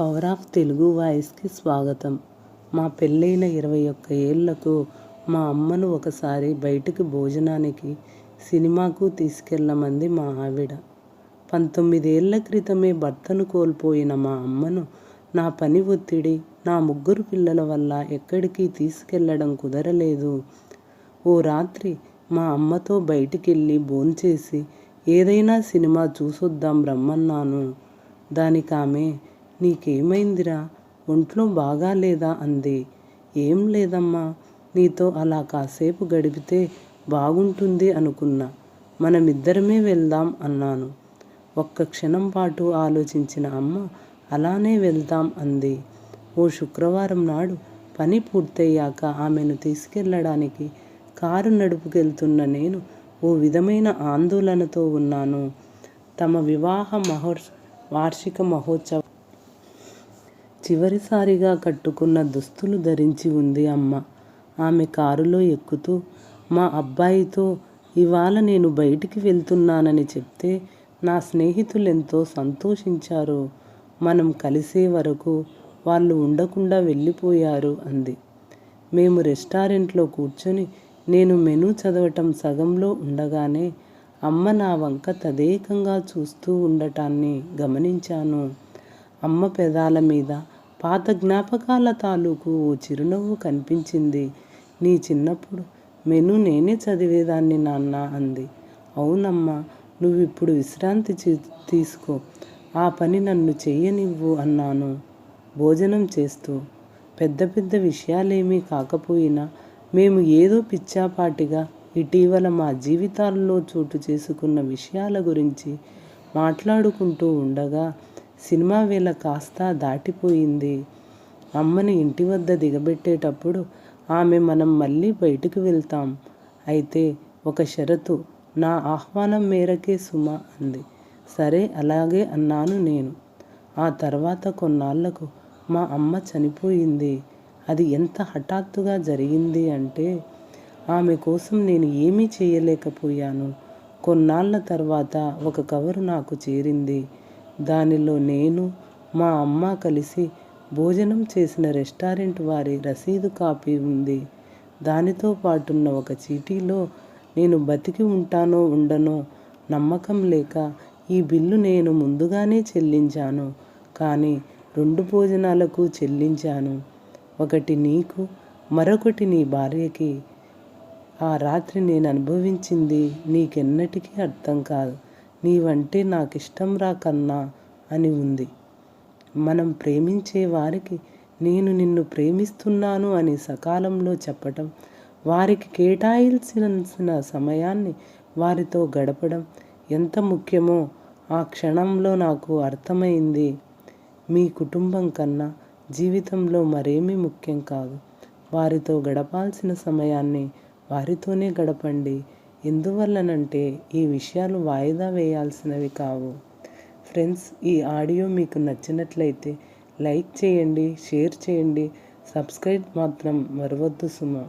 Power of Telugu వాయిస్కి స్వాగతం. మా పెళ్ళైన ఇరవై ఒక్క ఏళ్ళకు మా అమ్మను ఒకసారి బయటకు భోజనానికి సినిమాకు తీసుకెళ్ళమంది మా ఆవిడ. పంతొమ్మిదేళ్ళ క్రితమే భర్తను కోల్పోయిన మా అమ్మను నా పని ఒత్తిడి నా ముగ్గురు పిల్లల వల్ల ఎక్కడికి తీసుకెళ్ళడం కుదరలేదు. ఓ రాత్రి మా అమ్మతో బయటికెళ్ళి భోంచేసి ఏదైనా సినిమా చూసొద్దాం రమ్మన్నాను. దానికామె నీకేమైందిరా? ఒంట్లో బాగాలేదా అంది. ఏం లేదమ్మా నీతో అలా కాసేపు గడిపితే బాగుంటుంది అనుకున్నా. మనమిద్దరమే వెళ్దాం అన్నాను. ఒక్క క్షణం పాటు ఆలోచించిన అమ్మ అలానే వెళ్దాం అంది. ఓ శుక్రవారం నాడు పని పూర్తయ్యాక ఆమెను తీసుకెళ్ళడానికి కారు నడుపుకెళ్తున్న నేను ఓ విధమైన ఆందోళనతో ఉన్నాను. తమ వివాహ మహోర్ వార్షిక మహోత్సవ చివరిసారిగా కట్టుకున్న దుస్తులు ధరించి ఉంది అమ్మ. ఆమె కారులో ఎక్కుతూ మా అబ్బాయితో ఇవాళ నేను బయటికి వెళ్తున్నానని చెప్తే నా స్నేహితులెంతో సంతోషించారు. మనం కలిసే వరకు వాళ్ళు ఉండకుండా వెళ్ళిపోయారు అంది. మేము రెస్టారెంట్లో కూర్చొని నేను మెనూ చదవటం సగంలో ఉండగానే అమ్మ నా వంక తదేకంగా చూస్తూ ఉండటాన్ని గమనించాను. అమ్మ పెదాల మీద పాత జ్ఞాపకాల తాలూకు ఓ చిరునవ్వు కనిపించింది. నీ చిన్నప్పుడు మెను నేనే చదివేదాన్ని నాన్న అంది. అవునమ్మా నువ్విప్పుడు విశ్రాంతి తీసుకో. ఆ పని నన్ను చెయ్యనివ్వు అన్నాను భోజనం చేస్తూ. పెద్ద పెద్ద విషయాలేమీ కాకపోయినా మేము ఏదో పిచ్చాపాటిగా ఇటీవల మా జీవితాల్లో చోటు చేసుకున్న విషయాల గురించి మాట్లాడుకుంటూ ఉండగా సినిమా వేళ కాస్త దాటిపోయింది. అమ్మని ఇంటి వద్ద దిగబెట్టేటప్పుడు ఆమె మనం మళ్ళీ బయటకు వెళ్తాం. అయితే ఒక షరతు నా ఆహ్వానం మేరకే సుమ అంది. సరే అలాగే అన్నాను నేను. ఆ తర్వాత కొన్నాళ్ళకు మా అమ్మ చనిపోయింది. అది ఎంత హఠాత్తుగా జరిగింది అంటే ఆమె కోసం నేను ఏమీ చేయలేకపోయాను. కొన్నాళ్ళ తర్వాత ఒక కవరు నాకు చేరింది. దానిలో నేను మా అమ్మ కలిసి భోజనం చేసిన రెస్టారెంట్ వారి రసీదు కాపీ ఉంది. దానితో పాటున్న ఒక చీటీలో నేను బతికి ఉంటానో ఉండనో నమ్మకం లేక ఈ బిల్లు నేను ముందుగానే చెల్లించాను. కానీ రెండు భోజనాలకు చెల్లించాను. ఒకటి నీకు మరొకటి నీ భార్యకి. ఆ రాత్రి నేను అనుభవించింది నీకెన్నటికీ అర్థం కాదు. నీవంటే నాకు రా కన్నా అని ఉంది. మనం ప్రేమించే వారికి నేను నిన్ను ప్రేమిస్తున్నాను అని సకాలంలో చెప్పటం వారికి కేటాయించిన సమయాన్ని వారితో గడపడం ఎంత ముఖ్యమో ఆ క్షణంలో నాకు అర్థమైంది. మీ కుటుంబం కన్నా జీవితంలో మరేమీ ముఖ్యం కాదు. వారితో గడపాల్సిన సమయాన్ని వారితోనే గడపండి. ఎందువల్లనంటే ఈ విషయాలు వాయిదా వేయాల్సినవి కావు. ఫ్రెండ్స్ ఈ ఆడియో మీకు నచ్చినట్లయితే లైక్ చేయండి షేర్ చేయండి. సబ్స్క్రైబ్ మాత్రం మరవద్దు సుమా.